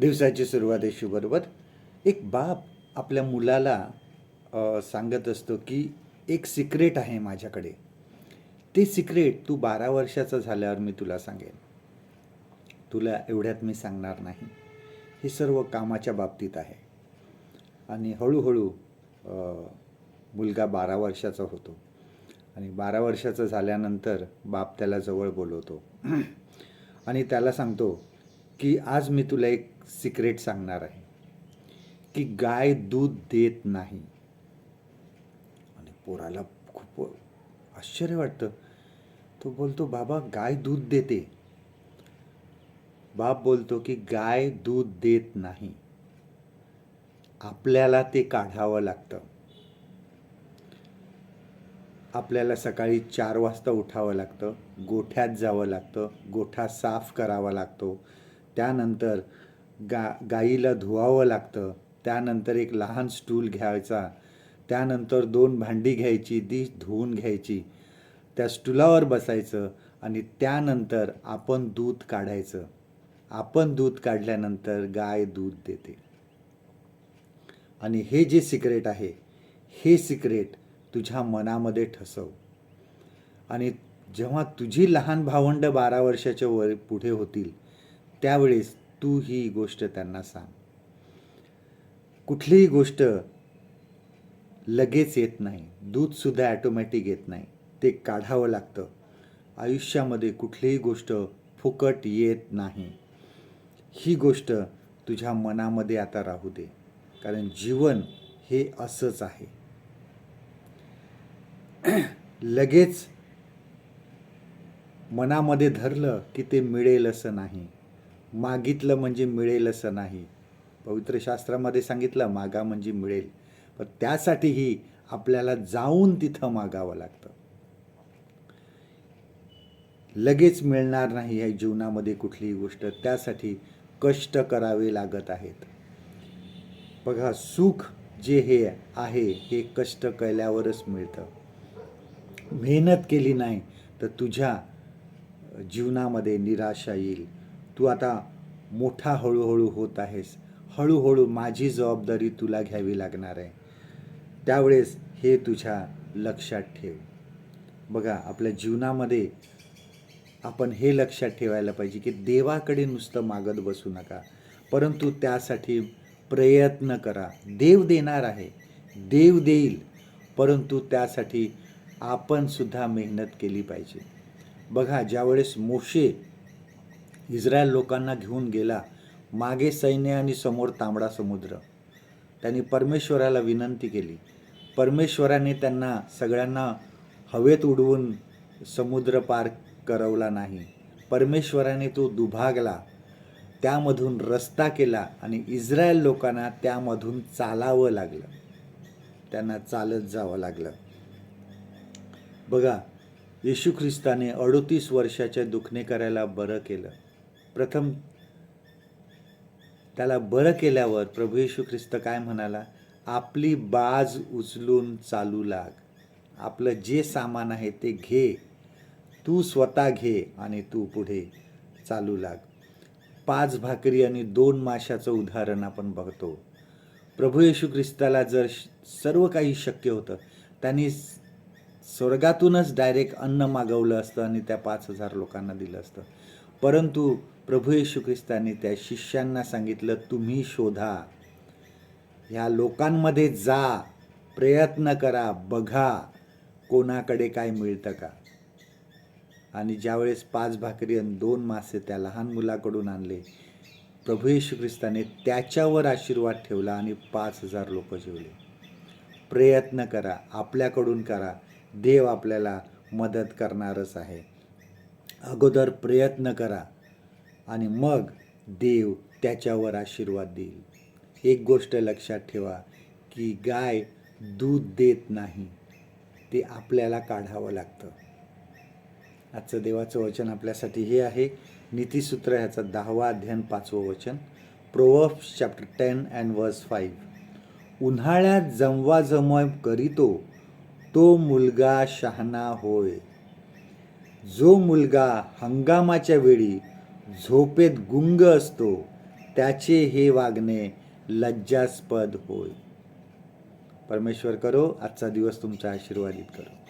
दिवसाची सुरुवात येशूबरोबर बरोबर एक बाप आपल्या मुलाला सांगत असतो की एक सिक्रेट आहे माझ्याकडे. ते सिक्रेट तू बारा वर्षाचा झाल्यावर मी तुला सांगेन. तुला एवढ्यात मी सांगणार नाही. हे सर्व कामाच्या बाबतीत आहे. आणि हळूहळू मुलगा बारा वर्षाचा होतो. आणि बारा वर्षाचा झाल्यानंतर बाप त्याला जवळ बोलवतो. आणि त्याला सांगतो की आज मी तुला एक सिक्रेट सांगणार आहे की गाय दूध देत नाही. आणि पोराला खूप आश्चर्य वाटतं. तो बोलतो बाबा गाय दूध देते. बाप बोलतो की गाय दूध देत नाही. आपल्याला ते काढावं लागतं. आपल्याला सकाळी चार वाजता उठावं लागतं. गोठ्यात जावं लागतं. गोठा साफ करावा लागतो. त्यानंतर गा गाईला धुवावं लागतं. त्यानंतर एक लहान स्टूल घ्यायचा. त्यानंतर दोन भांडी घ्यायची ती धुवून घ्यायची. त्या स्टुलावर बसायचं आणि त्यानंतर आपण दूध काढायचं. आपण दूध काढल्यानंतर गाय दूध देते. आणि हे जे सिक्रेट आहे हे सिक्रेट तुझ्या मनामध्ये ठसव. आणि जेव्हा तुझी लहान भावंड बारा वर्षाच्या वर पुढे होतील त्यावेळेस तू ही गोष्ट त्यांना सांग. कुठलीही गोष्ट लगेच येत नाही. दूधसुद्धा ॲटोमॅटिक येत नाही. ते काढावं लागतं. आयुष्यामध्ये कुठलीही गोष्ट फुकट येत नाही. ही गोष्ट तुझ्या मनामध्ये आता राहू दे. कारण जीवन हे असंच आहे. लगेच मनामध्ये धरलं की ते मिळेल असं नाही. मागितलं म्हणजे मिळेल असं नाही. पवित्र शास्त्रामध्ये सांगितलं मागा म्हणजे मिळेल. पण त्यासाठीही आपल्याला जाऊन तिथं मागावं लागतं. लगेच मिळणार नाही या जीवनामध्ये कुठलीही गोष्ट. त्यासाठी कष्ट करावे लागत आहेत. बघा सुख जे हे आहे हे कष्ट केल्यावरच मिळतं. मेहनत केली नाही तर तुझ्या जीवनामध्ये निराशा येईल. तू आता मोठा हळूहळू होत आहेस. हळूहळू माझी जबाबदारी तुला घ्यावी लागणार आहे. त्यावेळेस हे तुझ्या लक्षात ठेव. बघा आपल्या जीवनामध्ये आपण हे लक्षात ठेवायला पाहिजे की देवाकडे नुसतं मागत बसू नका. परंतु त्यासाठी प्रयत्न करा. देव देणार आहे. देव देईल. परंतु त्यासाठी आपणसुद्धा मेहनत केली पाहिजे. बघा ज्यावेळेस मोशे इस्रायल लोकांना घेऊन गेला मागे सैन्य आणि समोर तांबडा समुद्र. त्यांनी परमेश्वराला विनंती केली. परमेश्वराने त्यांना सगळ्यांना हवेत उडवून समुद्र पार करवला नाही. परमेश्वराने तो दुभागला. त्यामधून रस्ता केला आणि इस्रायल लोकांना त्यामधून चालावं लागलं. त्यांना चालत जावं लागलं. बघा येशू ख्रिस्ताने अडोतीस वर्षाच्या दुखणे करायला बरं केलं. प्रथम त्याला बरं केल्यावर प्रभू येशू ख्रिस्त काय म्हणाला? आपली बाज उचलून चालू लाग. आपलं जे सामान आहे ते घे. तू स्वतः घे आणि तू पुढे चालू लाग. पाच भाकरी आणि दोन माशाचं उदाहरण आपण बघतो. प्रभू येशू ख्रिस्ताला जर सर्व काही शक्य होतं त्यांनी स्वर्गातूनच डायरेक्ट अन्न मागवलं असतं आणि त्या पाच हजार लोकांना दिलं असतं. परंतु प्रभू येशू ख्रिस्ताने त्या शिष्यांना सांगितलं तुम्ही शोधा. ह्या लोकांमध्ये जा प्रयत्न करा बघा कोणाकडे काय मिळतं का. आणि ज्यावेळेस पाच भाकरी आणि दोन मासे त्या लहान मुलाकडून आणले प्रभू येशू ख्रिस्ताने त्याच्यावर आशीर्वाद ठेवला आणि पाच हजार लोक जेवले. प्रयत्न करा आपल्याकडून करा. देव आपल्याला मदत करणारच आहे. अगोदर प्रयत्न करा. आणि मग देव त्याच्यावर आशीर्वाद देईल. एक गोष्ट लक्षात ठेवा की गाय दूध देत नाही ते आपल्याला काढावं लागतं. आजचं देवाचं वचन आपल्यासाठी हे आहे. नीतिसूत्र ह्याचा दहावा अध्ययन पाचवं वचन. Proverbs chapter ten and verse five. उन्हाळ्यात जमवाजमय करीतो तो मुलगा शहाणा होय. जो मुलगा हंगामाच्या वेळी झोपेत गुंग असतो त्याचे हे वागणे लज्जास्पद होय. परमेश्वर करो आजचा दिवस तुमचा आशीर्वादित करो.